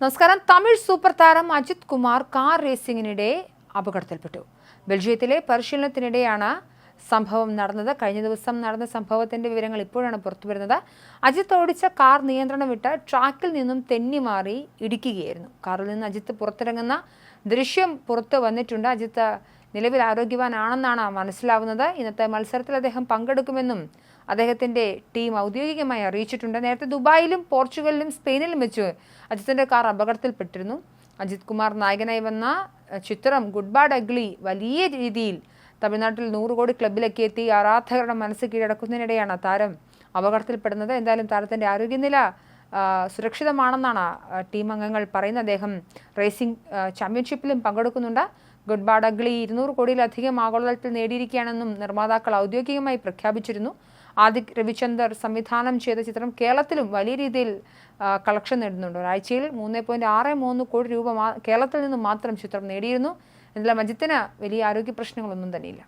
നമസ്കാരം. തമിഴ് സൂപ്പർ താരം അജിത് കുമാർ കാർ റേസിംഗിനിടെ അപകടത്തിൽപ്പെട്ടു. ബെൽജിയത്തിലെ പരിശീലനത്തിനിടെയാണ് സംഭവം നടന്നത്. കഴിഞ്ഞ ദിവസം നടന്ന സംഭവത്തിന്റെ വിവരങ്ങൾ ഇപ്പോഴാണ് പുറത്തുവരുന്നത്. അജിത്ത് ഓടിച്ച കാർ നിയന്ത്രണം വിട്ട് ട്രാക്കിൽ നിന്നും തെന്നി മാറി ഇടിക്കുകയായിരുന്നു. കാറിൽ നിന്ന് അജിത്ത് പുറത്തിറങ്ങുന്ന ദൃശ്യം പുറത്തു വന്നിട്ടുണ്ട്. അജിത്ത് നിലവിൽ ആരോഗ്യവാനാണെന്നാണ് മനസ്സിലാവുന്നത്. ഇന്നത്തെ മത്സരത്തിൽ അദ്ദേഹം പങ്കെടുക്കുമെന്നും അദ്ദേഹത്തിന്റെ ടീം ഔദ്യോഗികമായി അറിയിച്ചിട്ടുണ്ട്. നേരത്തെ ദുബായിലും പോർച്ചുഗലിലും സ്പെയിനിലും വെച്ച് അജിത്തിന്റെ കാർ അപകടത്തിൽപ്പെട്ടിരുന്നു. അജിത് കുമാർ നായകനായി വന്ന ചിത്രം ഗുഡ് ബാഡ് അഗ്ലി വലിയ രീതിയിൽ തമിഴ്നാട്ടിൽ നൂറ് കോടി ക്ലബിലേക്ക് എത്തി ആരാധകരുടെ മനസ്സ് കീഴടക്കുന്നതിനിടെയാണ് താരം അപകടത്തിൽപ്പെടുന്നത്. എന്തായാലും താരത്തിന്റെ ആരോഗ്യനില സുരക്ഷിതമാണെന്നാണ് ടീം അംഗങ്ങൾ പറയുന്നത്. അദ്ദേഹം റേസിംഗ് ചാമ്പ്യൻഷിപ്പിലും പങ്കെടുക്കുന്നുണ്ട്. ഗുഡ് ബാഡ് അഗ്ലി ഇരുന്നൂറ് കോടിയിലധികം ആഗോളതലത്തിൽ നേടിയിരിക്കുകയാണെന്നും നിർമ്മാതാക്കൾ ഔദ്യോഗികമായി പ്രഖ്യാപിച്ചിരുന്നു. ആദിക് രവിചന്ദർ സംവിധാനം ചെയ്ത ചിത്രം കേരളത്തിലും വലിയ രീതിയിൽ കളക്ഷൻ നേടുന്നുണ്ട്. ഒരാഴ്ചയിൽ മൂന്ന് പോയിന്റ് ആറ് മൂന്ന് കോടി രൂപ കേരളത്തിൽ നിന്ന് മാത്രം ചിത്രം നേടിയിരുന്നു. എന്നാൽ അജിത്തിന് വലിയ ആരോഗ്യ പ്രശ്നങ്ങളൊന്നും തന്നെയില്ല.